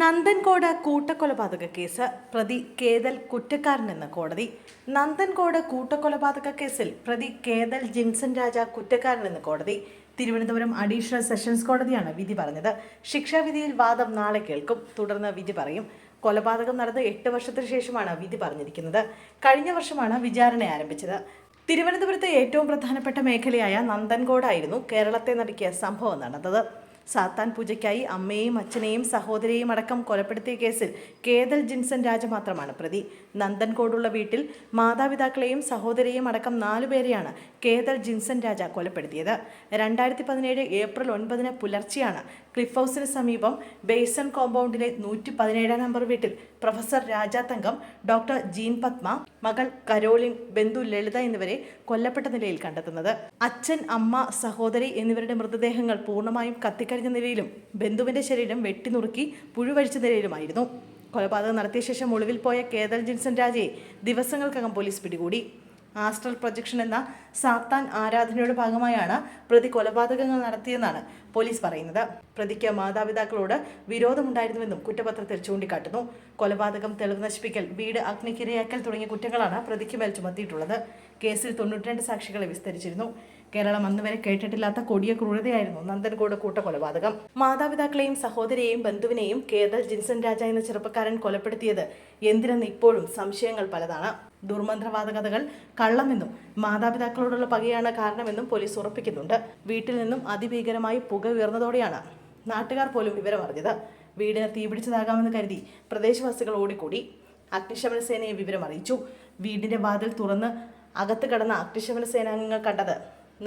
Nanthancode കൂട്ടക്കൊലപാതക case പ്രതി കേതൽ കുറ്റക്കാരനെന്ന് കോടതി. നന്ദൻകോട് കൂട്ടക്കൊലപാതക കേസിൽ പ്രതി കേതൽ ജിൻസൺ രാജ കുറ്റക്കാരനെന്ന് കോടതി. തിരുവനന്തപുരം അഡീഷണൽ സെഷൻസ് കോടതിയാണ് വിധി പറഞ്ഞത്. ശിക്ഷാവിധിയിൽ വാദം നാളെ കേൾക്കും. തുടർന്ന് വിധി പറയും. കൊലപാതകം നടന്ന് എട്ട് വർഷത്തിനു ശേഷമാണ് വിധി പറഞ്ഞിരിക്കുന്നത്. കഴിഞ്ഞ വർഷമാണ് വിചാരണ ആരംഭിച്ചത്. തിരുവനന്തപുരത്തെ ഏറ്റവും പ്രധാനപ്പെട്ട മേഖലയായ നന്ദൻകോടായിരുന്നു കേരളത്തെ നടുക്കിയ സംഭവം നടന്നത്. സാത്താൻ പൂജയ്ക്കായി അമ്മയെയും അച്ഛനെയും സഹോദരിയെയും അടക്കം കൊലപ്പെടുത്തിയ കേസിൽ കേതൽ ജിൻസൺ രാജ മാത്രമാണ് പ്രതി. നന്ദൻകോടുള്ള വീട്ടിൽ മാതാപിതാക്കളെയും സഹോദരിയെയും അടക്കം നാലുപേരെയാണ് കേതൽ ജിൻസൺ രാജ കൊലപ്പെടുത്തിയത്. രണ്ടായിരത്തി പതിനേഴ് ഏപ്രിൽ ഒൻപതിന് പുലർച്ചെയാണ് ക്ലിഫ് ഹൗസിന് സമീപം ബേസൺ കോമ്പൗണ്ടിലെ നൂറ്റി പതിനേഴാം നമ്പർ വീട്ടിൽ professor Raja Thankam doctor Jean Padma മകൾ കരോളിൻ ബന്ധു ലളിത എന്നിവരെ കൊല്ലപ്പെട്ട നിലയിൽ കണ്ടെത്തുന്നത്. അച്ഛൻ അമ്മ സഹോദരി എന്നിവരുടെ മൃതദേഹങ്ങൾ പൂർണമായും കത്തിക്കരിഞ്ഞ നിലയിലും ബന്ധുവിന്റെ ശരീരം വെട്ടിനുറുക്കി പുഴുവഴിച്ച നിലയിലുമായിരുന്നു. കൊലപാതകം നടത്തിയ ശേഷം ഒളിവിൽ പോയ കേതൽ ജിൻസൺ രാജയെ ദിവസങ്ങൾക്കകം പോലീസ് പിടികൂടി. ആസ്ട്രൽ പ്രൊജക്ഷൻ എന്ന സാത്താൻ ആരാധനയുടെ ഭാഗമായാണ് പ്രതി കൊലപാതകങ്ങൾ നടത്തിയെന്നാണ് പോലീസ് പറയുന്നത്. പ്രതിക്ക് മാതാപിതാക്കളോട് വിരോധമുണ്ടായിരുന്നുവെന്നും കുറ്റപത്രത്തിൽ ചൂണ്ടിക്കാട്ടുന്നു. കൊലപാതകം തെളിവ് നശിപ്പിക്കൽ വീട് അഗ്നിക്കിരയാക്കൽ തുടങ്ങിയ കുറ്റങ്ങളാണ് പ്രതിക്ക് മേൽ ചുമത്തിയിട്ടുള്ളത്. കേസിൽ തൊണ്ണൂറ്റിരണ്ട് സാക്ഷികളെ വിസ്തരിച്ചിരുന്നു. കേരളം അന്നുവരെ കേട്ടിട്ടില്ലാത്ത കൊടിയ ക്രൂരതയായിരുന്നു നന്ദൻകോട് കൂട്ടക്കൊലപാതകം മാതാപിതാക്കളെയും സഹോദരിയെയും ബന്ധുവിനെയും കേതൽ ജിൻസൺ രാജ എന്ന ചെറുപ്പക്കാരൻ കൊലപ്പെടുത്തിയത് എന്തിനെന്ന് ഇപ്പോഴും സംശയങ്ങൾ പലതാണ്. ദുർമന്ത്രവാദ കഥകൾ കള്ളമെന്നും മാതാപിതാക്കളോടുള്ള പകയാണ് കാരണമെന്നും പോലീസ് ഉറപ്പിക്കുന്നുണ്ട്. വീട്ടിൽ നിന്നും അതിഭീകരമായി പുക ഉയർന്നതോടെയാണ് നാട്ടുകാർ പോലും വിവരമറിഞ്ഞത്. വീടിന് തീപിടിച്ചതാകാമെന്ന് കരുതി പ്രദേശവാസികൾ ഓടിക്കൂടി. അഗ്നിശമന സേനയെ വിവരം അറിയിച്ചു വീടിന്റെ വാതിൽ തുറന്ന് അകത്ത് കടന്ന അഗ്നിശമന സേനാംഗങ്ങൾ കണ്ടത്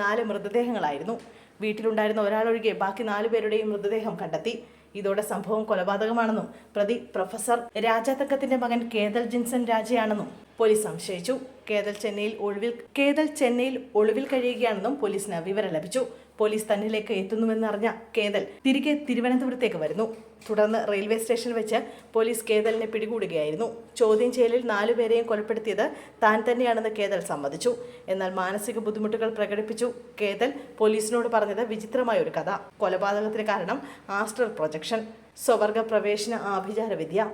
നാല് മൃതദേഹങ്ങളായിരുന്നു. വീട്ടിലുണ്ടായിരുന്ന ഒരാളൊഴികെ ബാക്കി നാലു പേരുടെയും മൃതദേഹം കണ്ടെത്തി. ഇതോടെ സംഭവം കൊലപാതകമാണെന്നും പ്രതി പ്രൊഫസർ രാജാതക്കത്തിന്റെ മകൻ കേതൽ ജിൻസൺ രാജയാണെന്നും പോലീസ് സംശയിച്ചു. കേതൽ ചെന്നൈയിൽ ഒളിവിൽ കേതൽ ചെന്നൈയിൽ ഒളിവിൽ കഴിയുകയാണെന്നും പോലീസിന് വിവരം ലഭിച്ചു. പോലീസ് തന്നിലേക്ക് എത്തുന്നുവെന്നറിഞ്ഞ കേതൽ തിരികെ തിരുവനന്തപുരത്തേക്ക് വരുന്നു. തുടർന്ന് റെയിൽവേ സ്റ്റേഷനിൽ വെച്ച് പോലീസ് കേതലിനെ പിടികൂടുകയായിരുന്നു. ചോദ്യം ചെയ്യലിൽ നാലുപേരെയും കൊലപ്പെടുത്തിയത് താൻ തന്നെയാണെന്ന് കേതൽ സമ്മതിച്ചു. എന്നാൽ മാനസിക ബുദ്ധിമുട്ടുകൾ പ്രകടിപ്പിച്ചു കേതൽ പോലീസിനോട് പറഞ്ഞത് വിചിത്രമായ ഒരു കഥ. കൊലപാതകത്തിന് കാരണം ആസ്റ്റർ പ്രൊജക്ഷൻ. സ്വവർഗ പ്രവേശന ആഭിചാര വിദ്യ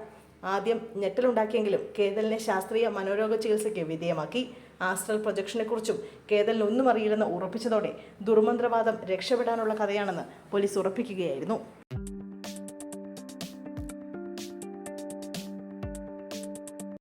ആദ്യം ഞെട്ടലുണ്ടാക്കിയെങ്കിലും കേതലിനെ ശാസ്ത്രീയ മനോരോഗ ചികിത്സയ്ക്ക് വിധേയമാക്കി. ആസ്ട്രൽ പ്രൊജക്ഷനെക്കുറിച്ചും കേതലിന് ഒന്നും അറിയില്ലെന്ന് ഉറപ്പിച്ചതോടെ ദുർമന്ത്രവാദം രക്ഷപ്പെടാനുള്ള കഥയാണെന്ന് പോലീസ് ഉറപ്പിക്കുകയായിരുന്നു.